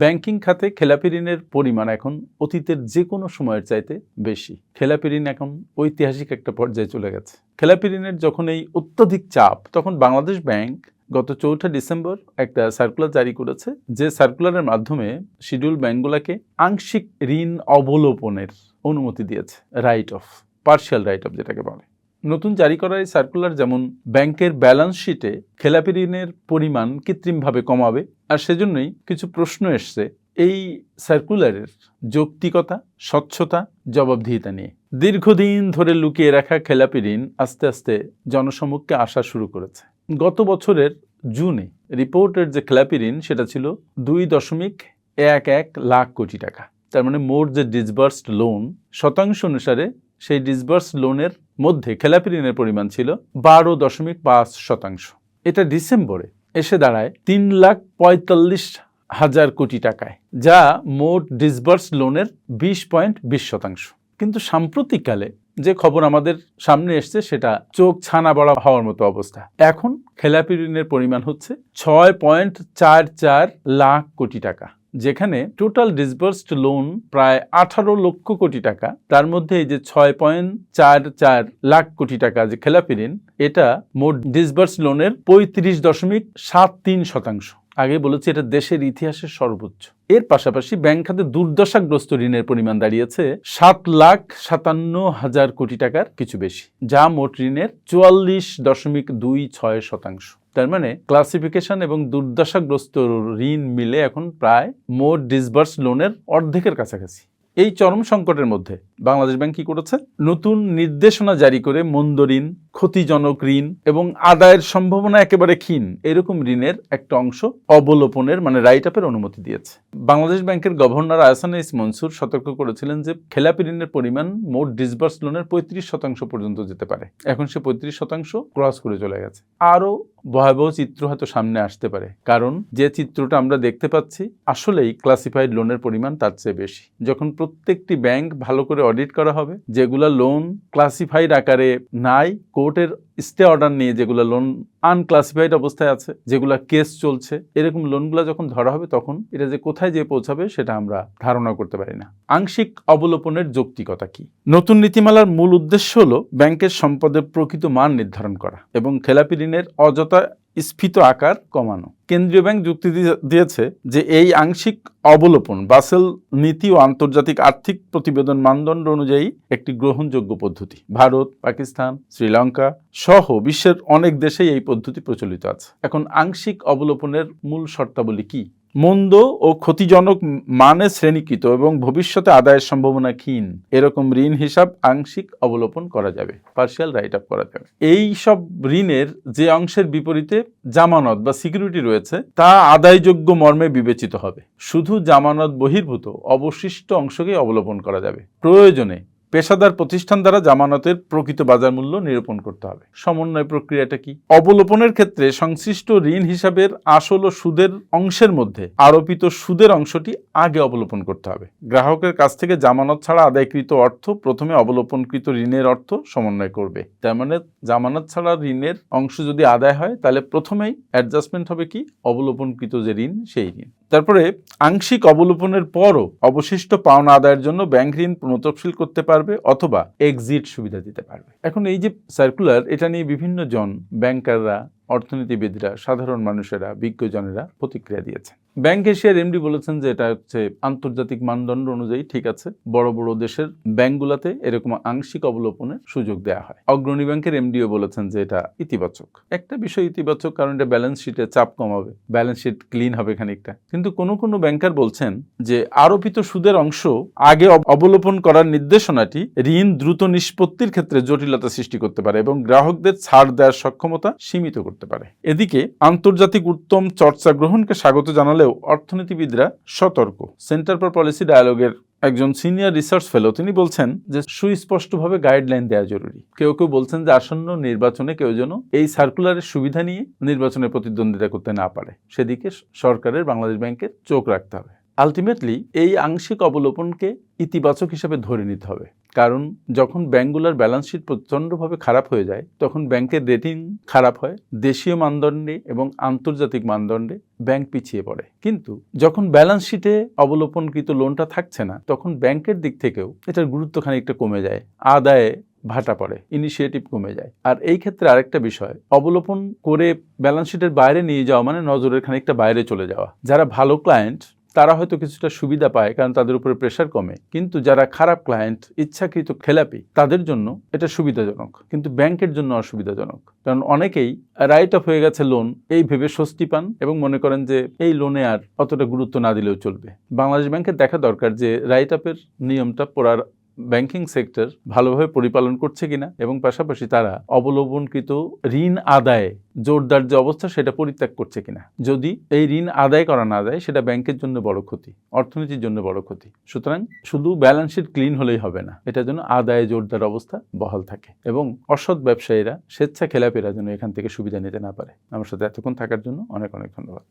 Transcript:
Banking খাতে খেলাপি ঋণের পরিমাণ এখন অতীতের যে কোনো সময়ের চাইতে বেশি। খেলাপি ঋণ এখন ঐতিহাসিক একটা পর্যায়ে চলে গেছে। খেলাপি ঋণের যখন এই অত্যধিক চাপ, তখন বাংলাদেশ ব্যাংক গত চৌঠা ডিসেম্বর একটা সার্কুলার জারি করেছে, যে সার্কুলারের মাধ্যমে শিডিউল ব্যাংকগুলোকে আংশিক ঋণ অবলোপনের অনুমতি দিয়েছে write off partial write off যেটাকে বলে। নতুন জারি করা এই সার্কুলার যেমন ব্যাংকের ব্যালেন্স শিটে খেলাপি ঋণের পরিমাণ কৃত্রিমভাবে কমাবে, আর সেজন্যই কিছু প্রশ্ন এসছে এই সার্কুলারের যৌক্তিকতা, স্বচ্ছতা, জবাবদিহিতা নিয়ে। দীর্ঘদিন ধরে লুকিয়ে রাখা খেলাপি ঋণ আস্তে আস্তে জনসমক্ষে আসা শুরু করেছে। গত বছরের জুনে রিপোর্টের যে খেলাপি ঋণ সেটা ছিল দুই দশমিক এক এক লাখ কোটি টাকা। তার মানে মোট যে ডিসবার্সড লোন শতাংশ অনুসারে সেই ডিসবার্স লোনের মধ্যে খেলাপি ঋণের পরিমাণ ছিল বারো দশমিক পাঁচ শতাংশ। এটা ডিসেম্বরে এসে দাঁড়ায় তিন লাখ পঁয়তাল্লিশ হাজার কোটি টাকায়, যা মোট ডিসবার্স লোনের বিশ পয়েন্ট বিশ শতাংশ। কিন্তু সাম্প্রতিককালে যে খবর আমাদের সামনে এসছে, সেটা চোখ ছানা বড়া হওয়ার মতো অবস্থা। এখন খেলাপি ঋণের পরিমাণ হচ্ছে ছয় পয়েন্ট চার চার লাখ কোটি টাকা। যেখানে টোটাল ডিসবার্সড লোন প্রায় আঠারো লক্ষ কোটি টাকা, তার মধ্যে এই যে ছয় পয়েন্ট চার চার লাখ কোটি টাকা যে খেলাপি ঋণ এটা মোট ডিসবার্স লোনের পঁয়ত্রিশ দশমিক সাত তিন শতাংশ। আগে বলেছি এটা দেশের ইতিহাসের সর্বোচ্চ। এর পাশাপাশি ব্যাংক খাতে দুর্দশাগ্রস্ত ঋণের পরিমাণ দাঁড়িয়েছে সাত লাখ সাতান্ন হাজার কোটি টাকার কিছু বেশি, যা মোট ঋণের চুয়াল্লিশ দশমিক দুই ছয় শতাংশ। তার মানে ক্লাসিফিকেশন এবং দুর্দশাগ্রস্ত ঋণ মিলে এখন প্রায় মোট ডিসবার্স লোনের অর্ধেকের কাছাকাছি। এই চরম সংকটের মধ্যে বাংলাদেশ ব্যাংক কি করেছে? নতুন নির্দেশনা জারি করে মন্দ ঋণ, ক্ষতিজনক ঋণ এবং আদায়ের সম্ভাবনা একেবারে ক্ষীণ এরকম ঋণের একটা অংশ অবলোপনের মানে রাইট আপের অনুমতি দিয়েছে। বাংলাদেশ ব্যাংকের গভর্নর আহসান ইস মনসুর সতর্ক করেছিলেন যে খেলাপি ঋণের পরিমাণ মোট ডিসবার্স লোনের পঁয়ত্রিশ শতাংশ পর্যন্ত যেতে পারে। এখন সে পঁয়ত্রিশ শতাংশ ক্রস করে চলে গেছে। আরও ভয়াবহ চিত্র হয়তো সামনে আসতে পারে। কারণ যে চিত্রটা আমরা দেখতে পাচ্ছি, আসলেই ক্লাসিফাইড লোনের পরিমাণ তার চেয়ে বেশি। যখন প্রত্যেকটি ব্যাংক ভালো করে অডিট করা হবে, যেগুলা লোন ক্লাসিফাইড আকারে নাই কোর্টের স্টে অর্ডার নিয়ে যেগুলো লোন আনক্লাসিফাইড অবস্থায় আছে, যেগুলো কেস চলছে, এরকম লোনগুলো যখন ধরা হবে তখন এটা যে কোথায় যেয়ে পৌঁছাবে সেটা আমরা ধারণা করতে পারি না। আংশিক অবলোপনের যৌক্তিকতা কি? নতুন নীতিমালার মূল উদ্দেশ্য হলো ব্যাংকের সম্পদের প্রকৃত মান নির্ধারণ করা এবং খেলাপি ঋণের অযথা স্ফীত আকার কমানো। কেন্দ্রীয় ব্যাংক যুক্তি দিয়ে- দিয়েছে যে এই আংশিক অবলোপন বাসেল নীতি ও আন্তর্জাতিক আর্থিক প্রতিবেদন মানদণ্ড অনুযায়ী একটি গ্রহণযোগ্য পদ্ধতি। ভারত, পাকিস্তান, শ্রীলঙ্কা সহ বিশ্বের অনেক দেশেই এই পদ্ধতি প্রচলিত আছে। এখন আংশিক অবলোপনের মূল শর্তাবলী কি? মন্দ ও ক্ষতিজনক মানে শ্রেণীকৃত এবং ভবিষ্যতে আদায়ের সম্ভাবনা ক্ষীণ। এরকম ঋণ হিসাব আংশিক অবলোপন করা যাবে পার্শিয়াল রাইট আপ করা যাবে। এই সব ঋণের যে অংশের বিপরীতে জামানত বা সিকিউরিটি রয়েছে, তা আদায়যোগ্য মর্মে বিবেচিত হবে। শুধু জামানত বহির্ভূত, অবশিষ্ট অংশকে অবলোপন করা যাবে। প্রয়োজনে পেশাদার প্রতিষ্ঠান দ্বারা জামানতের প্রকৃত বাজার মূল্য নিরূপণ করতে হবে। সমন্বয় প্রক্রিয়াটা কি? অবলোপনের ক্ষেত্রে সংশ্লিষ্ট ঋণ হিসাবের আসল ও সুদের অংশের মধ্যে আরোপিত সুদের অংশটি আগে অবলোপন করতে হবে। গ্রাহকের কাছ থেকে জামানত ছাড়া আদায়কৃত অর্থ প্রথমে অবলোপনকৃত ঋণের অর্থ সমন্বয় করবে। তার মানে জামানত ছাড়া ঋণের অংশ যদি আদায় হয়, তাহলে প্রথমেই অ্যাডজাস্টমেন্ট হবে কি? অবলোপনকৃত যে ঋণ, সেই ঋণ। তারপরে আংশিক অবলোপনের পরও অবশিষ্ট পাওনা আদায়ের জন্য ব্যাংক ঋণ পুনঃতফসিল করতে পারবে অথবা এক্সিট সুবিধা দিতে পারবে। এখন এই যে সার্কুলার এটা নিয়ে বিভিন্ন জন ব্যাংকাররা অর্থনীতিবিদরা, সাধারণ মানুষেরা, বিজ্ঞজনেরা প্রতিক্রিয়া দিয়েছেন। ব্যাংক এশিয়ার এমডি বলেছেন যে এটা হচ্ছে আন্তর্জাতিক মানদণ্ড অনুযায়ী ঠিক আছে, বড় বড় দেশের ব্যাংকগুলোতে এরকম আংশিক অবলোপনের সুযোগ দেওয়া হয়। অগ্রণী ব্যাংকের এমডিও বলেছেন যে এটা ইতিবাচক। একটা বিষয় ইতিবাচক, কারণ এটা ব্যালেন্স শিটে চাপ কমাবে, ব্যালেন্স শিট ক্লিন হবে খানিকটা। কিন্তু কোনো কোনো ব্যাংকার বলছেন যে আরোপিত সুদের অংশ আগে অব- অবলোপন করার নির্দেশনাটি ঋণ দ্রুত নিষ্পত্তির ক্ষেত্রে জটিলতা সৃষ্টি করতে পারে এবং গ্রাহকদের ছাড় দেওয়ার সক্ষমতা সীমিত করতে পারে। এদিকে আন্তর্জাতিক উত্তম চর্চা গ্রহণকে স্বাগত জানালেও অর্থনীতিবিদরা সতর্ক। সেন্টার ফর পলিসি ডায়ালগের একজন সিনিয়র রিসার্চ ফেলো তিনি বলছেন যে, সুস্পষ্টভাবে গাইডলাইন দেওয়া জরুরি। কেউ কেউ বলছেন যে, আসন্ন নির্বাচনে কেউ যেন এই সার্কুলারের সুবিধা নিয়ে নির্বাচনে প্রতিদ্বন্দ্বিতা করতে না পারে। সেদিকে সরকারের বাংলাদেশ ব্যাংকের চোখ রাখতে হবে। আলটিমেটলি এই আংশিক অবলোপনকে ইতিবাচক হিসাবে ধরে নিতে হবে। কারণ যখন ব্যাঙ্কগুলোর ব্যালেন্স শিট প্রচণ্ডভাবে খারাপ হয়ে যায়, তখন ব্যাংকের রেটিং খারাপ হয়, দেশীয় মানদণ্ডে এবং আন্তর্জাতিক মানদণ্ডে ব্যাংক পিছিয়ে পড়ে। কিন্তু যখন ব্যালেন্স শিটে অবলোপনকৃত লোনটা থাকছে না, তখন ব্যাংকের দিক থেকেও এটার গুরুত্ব খানিকটা কমে যায়, আদায়ে ভাটা পড়ে ইনিশিয়েটিভ কমে যায়। আর এই ক্ষেত্রে আরেকটা বিষয়, অবলোপন করে ব্যালেন্স শিটের বাইরে নিয়ে যাওয়া মানে নজরের খানিকটা বাইরে চলে যাওয়া। যারা ভালো ক্লায়েন্ট তারা হয়তো কিছুটা সুবিধা পায়, কারণ তাদের উপরে প্রেশার কমে। কিন্তু যারা খারাপ ক্লায়েন্ট ইচ্ছাকৃত খেলাপি, তাদের জন্য এটা সুবিধাজনক। কিন্তু ব্যাংকের জন্য অসুবিধাজনক। কারণ অনেকেই রাইট অফ হয়ে গেছে লোন এই ভেবে স্বস্তি পান এবং মনে করেন যে এই লোনে আর অতটা গুরুত্ব না দিলেও চলবে। বাংলাদেশ ব্যাংকের দেখা দরকার যে রাইট আপের নিয়মটা পড়ার ব্যাংকিং সেক্টর ভালোভাবে পরিপালন করছে কিনা এবং পাশাপাশি তারা অবলম্বনকৃত ঋণ আদায়ে জোরদার যে অবস্থা সেটা পরিত্যাগ করছে কিনা। যদি এই ঋণ আদায় করা না যায়, সেটা ব্যাংকের জন্য বড় ক্ষতি, অর্থনীতির জন্য বড় ক্ষতি। সুতরাং শুধু ব্যালেন্স শিট ক্লিন হলেই হবে না এটার জন্য আদায়ে জোরদার অবস্থা বহাল থাকে এবং অসৎ ব্যবসায়ীরা স্বেচ্ছা খেলাপিরা যেন এখান থেকে সুবিধা নিতে না পারে। আমার সাথে এতক্ষণ থাকার জন্য অনেক অনেক ধন্যবাদ।